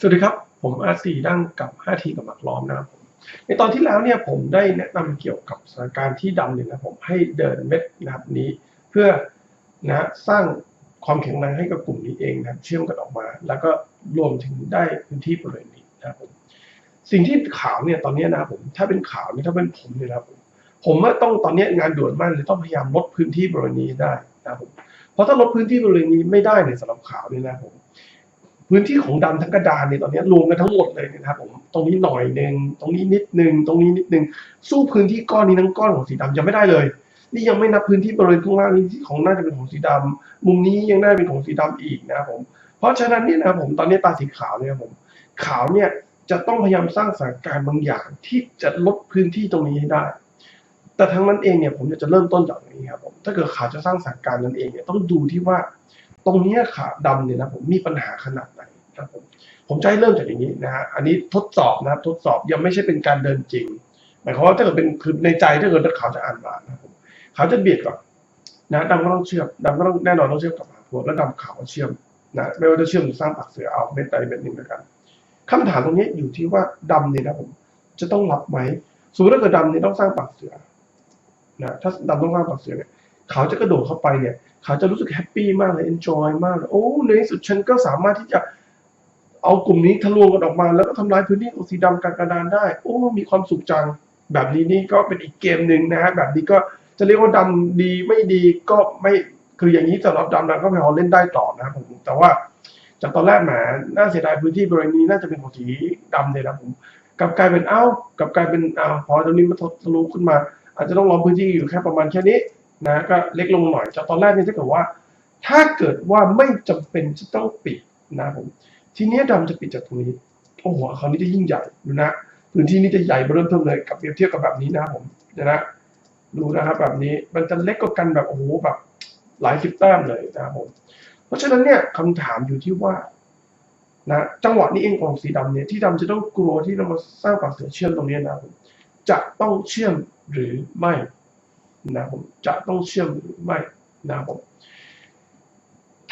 สวัสดีครับ ผมอาร์ซีดั้งกับ 5 ทีกับหมักล้อมนะครับผมในตอนที่แล้วเนี่ยผมได้แนะนำเกี่ยวกับสถานการณ์ที่ดำเนี่ยนะผมให้เดินเม็ดนะครับนี้ เพื่อนะสร้างความแข็งแรงให้กับกลุ่มนี้เองนะเชื่อมกันออกมา แล้วก็รวมถึงได้พื้นที่บริเวณนี้นะครับผมสิ่งที่ขาวเนี่ยตอนนี้นะผมถ้าเป็นขาวเนี่ยถ้าเป็นผมเนี่ยนะผมผมว่าต้องตอนนี้งานด่วนมากเลยต้องพยายามลดพื้นที่บริเวณนี้ได้นะครับผมเพราะถ้าลดพื้นที่บริเวณนี้ไม่ได้เนี่ยสำหรับขาวเนี่ยนะผม พื้นที่ของดำทั้งกระดานเนี่ยตอนนี้รวมกันทั้งหมดเลยนะครับผมตรงนี้หน่อยหนึ่งตรงนี้นิดหนึ่งตรงนี้นิดหนึ่งสู้พื้นที่ก้อนนี้ทั้งก้อนของสีดำยังไม่ได้เลย นี่ยังไม่นับพื้นที่บริเวณข้างล่างนี้ของน่าจะเป็นของสีดำมุมนี้ยังน่าจะเป็นของสีดำอีกนะครับผม เพราะฉะนั้นเนี่ยนะครับผมตอนนี้ตาสีขาวเนี่ยครับผมขาวเนี่ยจะต้องพยายามสร้างสถานการณ์บางอย่างที่จะลดพื้นที่ตรงนี้ให้ได้ แต่ทั้งนั้นเองเนี่ยผมจะเริ่มต้นจากนี้ครับผมถ้าเกิดขาวจะสร้างสถานการณ์นั้นเองเนี่ยต้องดูที่ว่า ตรงนี้ขาวดำเนี่ยนะผมมีปัญหาขนาดไหนครับผมผมจะให้เริ่มจากอย่างนี้นะฮะอันนี้ทดสอบนะครับทดสอบยังไม่ใช่เป็นการเดินจริงหมายความว่าถ้าเกิดเป็นคือในใจถ้าเกิดขาวจะอ่านมานะครับผมขาจะเบียดก่อนนะดำก็ต้องเชื่อมดำก็ต้องแน่นอนต้องเชื่อมกับหาพวกแล้วดำขาวเชื่อมนะไม่ว่าจะเชื่อมหรือสร้างปากเสือเอาเม็ดใดเม็ดหนึ่งแล้วกันคำถามตรงนี้อยู่ที่ว่าดำเนี่ยนะผมจะต้องรับไหมสมมติถ้าเกิดดำเนี่ยต้องสร้างปากเสือนะถ้าดำต้องสร้างปากเสือเนี่ยเขาจะกระโดดเข้าไปเนี่ย เขาจะรู้สึกแฮปปี้มากเลย enjoy มากเลยโอ้ในที่สุดฉันก็สามารถที่จะเอากลุ่มนี้ทะลวงกันออกมา แล้วก็ทำลายพื้นที่ของสีดำกลางกระดานได้ โอ้ มีความสุขจัง แบบนี้นี่ก็เป็นอีกเกมหนึ่งนะฮะแบบนี้ก็จะเรียกว่าดำดีไม่ดีก็ไม่คืออย่างนี้สำหรับดำนะก็พยายามเล่นได้ต่อนะครับผมแต่ว่าจากตอนแรกแหมน่าเสียดายพื้นที่บริเวณนี้น่าจะเป็นของสีดำเลยนะผมกับกลายเป็นเอ้ากับกลายเป็นอ้าวพอตรงนี้มันทะลุขึ้นมา อาจจะต้องรอพื้นที่อยู่แค่ประมาณแค่นี้ นะก็เล็กลงหน่อยจากตอนแรกนี่ถ้าเกิดว่า ถ้าเกิดว่าไม่จำเป็นจะต้องปิดนะผม ทีนี้ยดำจะปิดจากตรงนี้โอ้โหคราวนี้จะยิ่งใหญ่ดูนะพื้นที่นี้จะใหญ่เริ่มเทิมเลยกับเปรียบเทียบกับแบบนี้นะผมนะดูนะครับแบบนี้มันจะเล็กกว่ากันแบบโอ้โหแบบหลายสิบแต้มเลยนะครับผม เพราะฉะนั้นเนี่ยคำถามอยู่ที่ว่านะจังหวะนี้เองของสีดำเนี่ยที่ดำจะต้องกลัวที่เรามาสร้างปากเสือเชื่อมตรงนี้นะผมจะต้องเชื่อมหรือไม่ นะผมจะต้องเชื่อมหรือไม่นะผม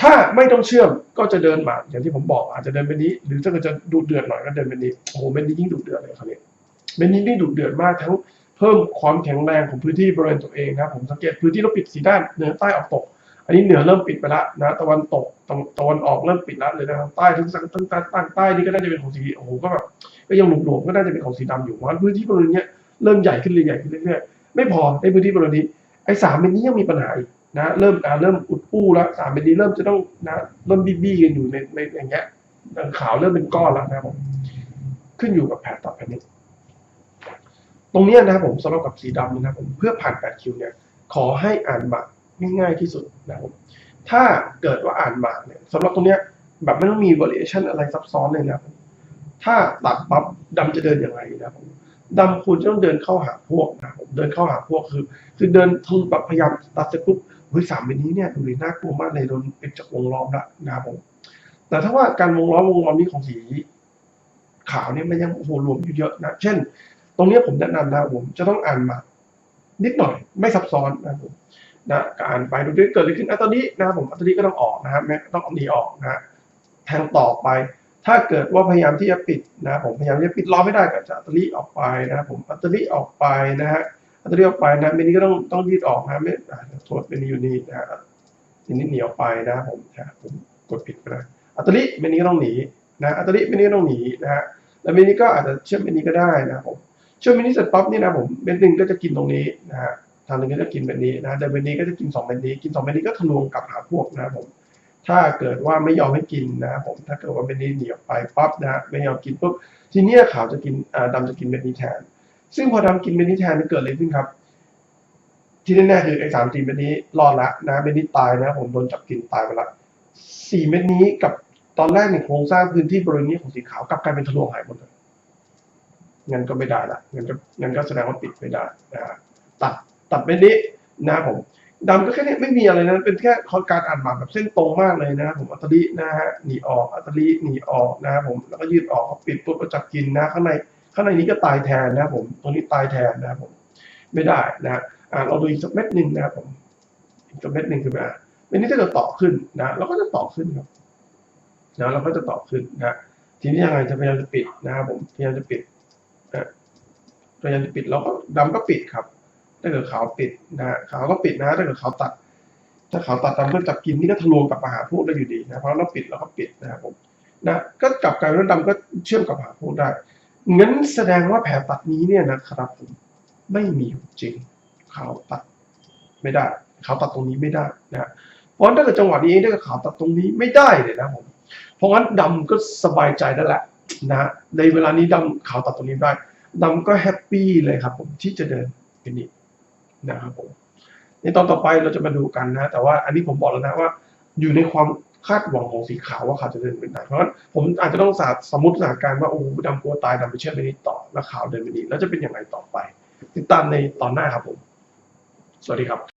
ถ้าไม่ต้องเชื่อมก็จะเดินมาอย่างที่ผมบอกอาจจะเดินไปนี้ หรือถ้าเกิดจะดูเดือดหน่อยก็เดินไปนี้โอ้โหเบนนี้ยิ่งดุเดือดเลยครับเนี่ยเบนนี้นี่ดุเดือดมากทั้งเพิ่มความแข็งแรงของพื้นที่บริเวณตัวเองนะครับผมสังเกตพื้นที่เราปิดสีด้านเหนือใต้ออกตก อันนี้เหนือเริ่มปิดไปแล้วนะตะวันตกตะตะวันออกเริ่มปิดแล้วเลยนะครับใต้ทั้งทั้งทั้งใต้ใต้นี่ก็น่าจะเป็นของสีโอ้โหก็แบบก็ยังหลวมๆก็น่าจะเป็นของสีดำอยู่เพราะพื้นที่บริเวณนี้เริ่มใหญ่ขึ้นเรื่อยๆขึ้นเรื่อยๆ ไม่พอในพื้นที่บริเวณนี้ไอ้สามเม็ดนี้ยังมีปัญหาอีกนะเริ่มอ่าเริ่มอุดอู้แล้วสามเม็ดนี้เริ่มจะต้องนะเริ่มบี้บี้กันอยู่ในในอย่างเงี้ยขาวเริ่มเป็นก้อนแล้วนะผมขึ้นอยู่กับแผนต่อแผนนี้ตรงเนี้ยนะผมสำหรับกับสีดำนะผมเพื่อผ่าน 8 คิวเนี่ยขอให้อ่านหมากง่ายๆที่สุดนะผมถ้าเกิดว่าอ่านหมากเนี่ยสำหรับตรงเนี้ยแบบไม่ต้องมี variation อะไรซับซ้อนเลยนะถ้าตัดปั๊บดำจะเดินอย่างไรนะผม ดำควรจะต้องเดินเข้าหาพวกนะผมเดินเข้าหาพวกคือ คือเดินทะลุแบบพยายามตัดเสร็จปุ๊บเฮ้ยสามเม็ดนี้เนี่ยดูดิน่ากลัวมากเลยโดนปิดจากวงล้อมละนะครับผม แต่ถ้าว่าการวงล้อมวงล้อมนี้ของสีขาวเนี่ยมันยังโอ้โหรวมอยู่เยอะนะ เช่น ตรงนี้ผมแนะนำนะผมจะต้องอ่านมา นิดหน่อยไม่ซับซ้อนนะผมนะการไปดูด้วยเกิดอะไรขึ้นอะตอนนี้นะผมอะตอนนี้ก็ต้องออกนะครับแม้ต้องเอาหนีออกนะแทงต่อไป ถ้าเกิดว่าพยายามที่จะปิดนะผมพยายามที่จะปิดล้อไม่ได้ก็จะอัตเตอรี่ออกไปนะครับผมอัตเตอรี่ออกไปนะฮะอัตเตอรี่ออกไปนะเมนี้ก็ต้องต้องยืดออกนะไม่โทษเป็นอยู่นี่นะฮะทีนี้หนีออกไปนะผมนะผมกดผิดไปนะอัตเตอรี่เมนี้ก็ต้องหนีนะอัตเตอรี่เมนี้ก็ต้องหนีนะฮะแล้วเมนี้ก็อาจจะเชื่อมเมนี้ก็ได้นะครับผมเชื่อมเมนี้เสร็จปั๊บนี่นะผมเมนหนึ่งก็จะกินตรงนี้นะฮะทางหนึงก็จะกินแบบนี้นะแต่เมนี้ก็จะกินสองเมนี้ กินสองเมนี้ก็ทะลวงกลับหาพวกนะครับผม ถ้าเกิดว่าไม่ยอมให้กินนะผมถ้าเกิดว่าเม็ดนี้หนีออกไปปั๊บนะไม่ยอมกินปุ๊บทีนี้ขาวจะกินอ่าจะกินเม็ดนี้แทน ซึ่งพอดำกินเม็ดนี้แทนมันเกิดอะไรขึ้นครับ ที่แน่ๆคือไอ้สามสี่เม็ดนี้รอดละนะเม็ดนี้ตายนะ ผมโดนจับกินตายไปละสี่เม็ดนี้กับตอนแรกในยโครงสร้างพื้นที่บริเวณนี้ของสีขาวกลับกลายเป็นทะลวงหายหมดเลยงั้นก็ไม่ได้ละงั้นก็งั้นก็แสดงว่าปิดไม่ได้นะตัดตัดเม็ดนี้นะผม ดำก็แค่นี้ไม่มีอะไรนะเป็นแค่การอ่านหมากแบบเส้นตรงมากเลยนะผมอัตลินะฮะหนีออกอัตลิหนีออกนะครับผมแล้วก็ยืดออกปิดปุ๊บก็จับกินนะข้างในข้างในนี้ก็ตายแทนนะครับผมตรงนี้ตายแทนนะครับผมไม่ได้นะอ่าเราดูอีกสักเม็ดหนึ่งนะครับผมอีกสักเม็ดหนึ่งคือแบบเม็ดนี้ถ้าเกิดต่อขึ้นนะเราก็จะต่อขึ้นครับนะเราก็จะต่อขึ้นนะทีนี้ยังไงจะพยายามจะปิดนะครับผมพยายามจะปิดนะพยายามจะปิดแล้วก็ดำก็ปิดครับ ถ้าเกิดขาวปิดนะฮะขาวก็ปิดนะถ้าเกิดขาวตัด ถ้าขาวตัดดำก็จับกินนี่ก็ทะลวงกลับมาหาพวกได้อยู่ดีนะเพราะเราปิดแล้วก็ปิดนะครับผมนะก็กลับกลายเป็นว่าดำก็เชื่อมกับหาพวกได้งั้นแสดงว่าแผลตัดนี้เนี่ยนะครับผมไม่มีจริงขาวตัดไม่ได้ขาวตัดตรงนี้ไม่ได้นะเพราะถ้าเกิดจังหวะนี้ถ้าเกิดขาวตัดตรงนี้ไม่ได้เลยนะผมเพราะงั้นดำก็สบายใจได้แหละนะในเวลานี้ดำขาวตัดตรงนี้ได้ดำก็แฮปปี้เลยครับผมที่จะเดินเป็นนี้ นะครับผมในตอนต่อไปเราจะมาดูกันนะ แต่ว่าอันนี้ผมบอกแล้วนะว่า อยู่ในความคาดหวังของสีขาวว่าขาวจะเดินไปไหนเพราะฉะนั้นผมอาจจะต้องสาสมมติสถานการณ์ว่าโอ้ดำกลัวตายดำไปเชื่อไปนี้ต่อแล้วขาวเดินไปนี้แล้วจะเป็นอย่างไรต่อไป ติดตามในตอนหน้าครับผม สวัสดีครับ